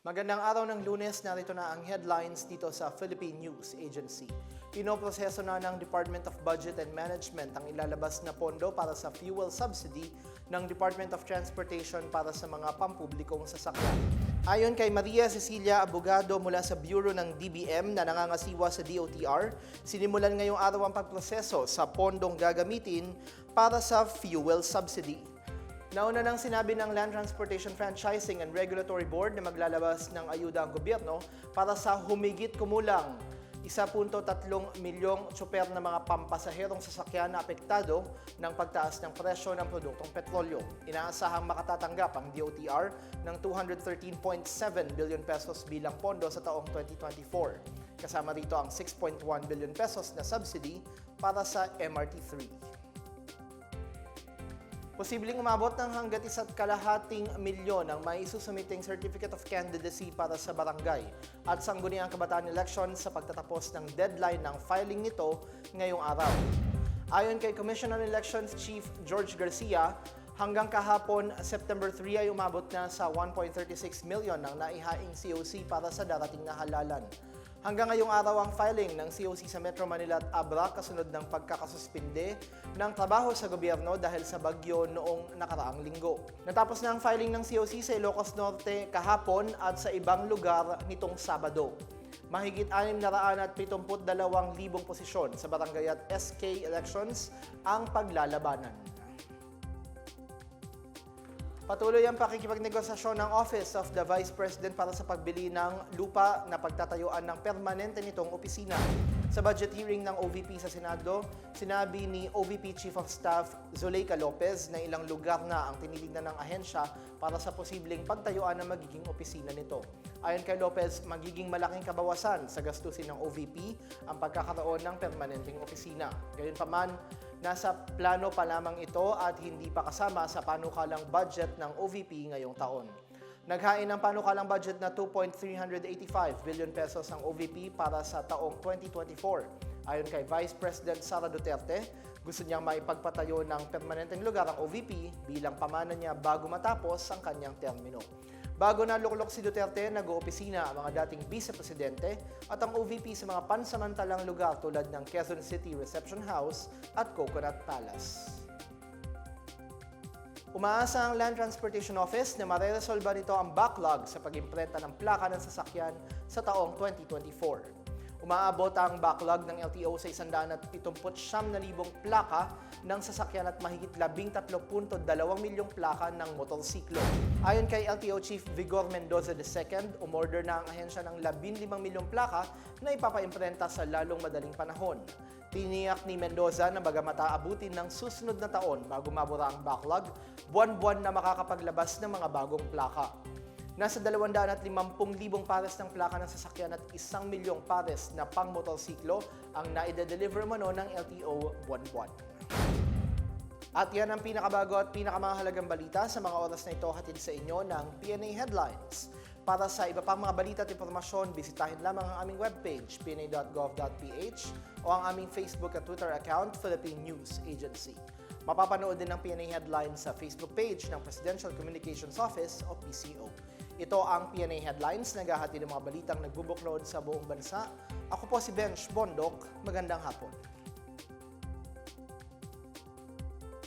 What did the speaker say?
Magandang araw ng lunes, narito na ang headlines dito sa Philippine News Agency. Pinoproseso na ng Department of Budget and Management ang ilalabas na pondo para sa fuel subsidy ng Department of Transportation para sa mga pampublikong sasakyan. Ayon kay Maria Cecilia Abogado mula sa Bureau ng DBM na nangangasiwa sa DOTR, sinimulan ngayong araw ang pagproseso sa pondong gagamitin para sa fuel subsidy. Nauna nang sinabi ng Land Transportation Franchising and Regulatory Board na maglalabas ng ayuda ang gobyerno para sa humigit kumulang 1.3 milyong tsoper na mga pampasaherong sasakyan na apektado ng pagtaas ng presyo ng produktong petrolyo. Inaasahang makatatanggap ang DOTR ng 213.7 billion pesos bilang pondo sa taong 2024. Kasama rito ang 6.1 billion pesos na subsidy para sa MRT3. Posibleng umabot ng hanggat isa't kalahating milyon ang may isusumiting Certificate of Candidacy para sa barangay at sangguniang kabataan election sa pagtatapos ng deadline ng filing nito ngayong araw. Ayon kay Commission on Elections Chief George Garcia, hanggang kahapon September 3 ay umabot na sa 1.36 million ang naihaing COC para sa darating na halalan. Hanggang ngayong araw ang filing ng COC sa Metro Manila at Abra kasunod ng pagkakasuspinde ng trabaho sa gobyerno dahil sa bagyo noong nakaraang linggo. Natapos na ang filing ng COC sa Ilocos Norte kahapon at sa ibang lugar nitong Sabado. Mahigit 672,000 posisyon sa barangay at SK elections ang paglalabanan. Patuloy ang pakikipagnegosasyon ng Office of the Vice President para sa pagbili ng lupa na pagtatayuan ng permanente nitong opisina. Sa budget hearing ng OVP sa Senado, sinabi ni OVP Chief of Staff Zuleika Lopez na ilang lugar na ang tinilignan ng ahensya para sa posibleng pagtayuan ng magiging opisina nito. Ayon kay Lopez, magiging malaking kabawasan sa gastusin ng OVP ang pagkakaroon ng permanenteng opisina. Gayunpaman, Nasa plano pa lamang ito at hindi pa kasama sa panukalang budget ng OVP ngayong taon. Naghain ng panukalang budget na 2.385 billion pesos ang OVP para sa taong 2024. Ayon kay Vice President Sara Duterte, gusto niyang maipagpatayo ng permanenteng lugar ang OVP bilang pamana niya bago matapos ang kanyang termino. Bago na luklok si Duterte, nag-oopisina ang mga dating vice-presidente at ang OVP sa mga pansamantalang lugar tulad ng Quezon City Reception House at Coconut Palace. Umaasa ang Land Transportation Office na mareresolba nito ang backlog sa pag-imprenta ng plaka ng sasakyan sa taong 2024. Umaabot ang backlog ng LTO sa 179,000 plaka ng sasakyan at mahigit 13.2 milyong plaka ng motorsiklo. Ayon kay LTO Chief Vigor Mendoza II, umorder na ang ahensya ng 15 milyong plaka na ipapaimprenta sa lalong madaling panahon. Tiniyak ni Mendoza na bagamat aabutin ng susunod na taon bago mabura ang backlog, buwan-buwan na makakapaglabas ng mga bagong plaka. Nasa 250,000 pares ng plaka ng sasakyan at 1 milyong pares na pang motorsiklo ang naide-deliver mano ng LTO buwan-buwan. At yan ang pinakabago at pinakamahalagang balita sa mga oras na ito hatid sa inyo ng PNA Headlines. Para sa iba pang mga balita at impormasyon, bisitahin lamang ang aming webpage, pna.gov.ph o ang aming Facebook at Twitter account, Philippine News Agency. Mapapanood din ang PNA Headlines sa Facebook page ng Presidential Communications Office o PCO. Ito ang PNA Headlines, naghahati ng mga balitang nagbubuklod sa buong bansa. Ako po si Bench Bondok. Magandang hapon.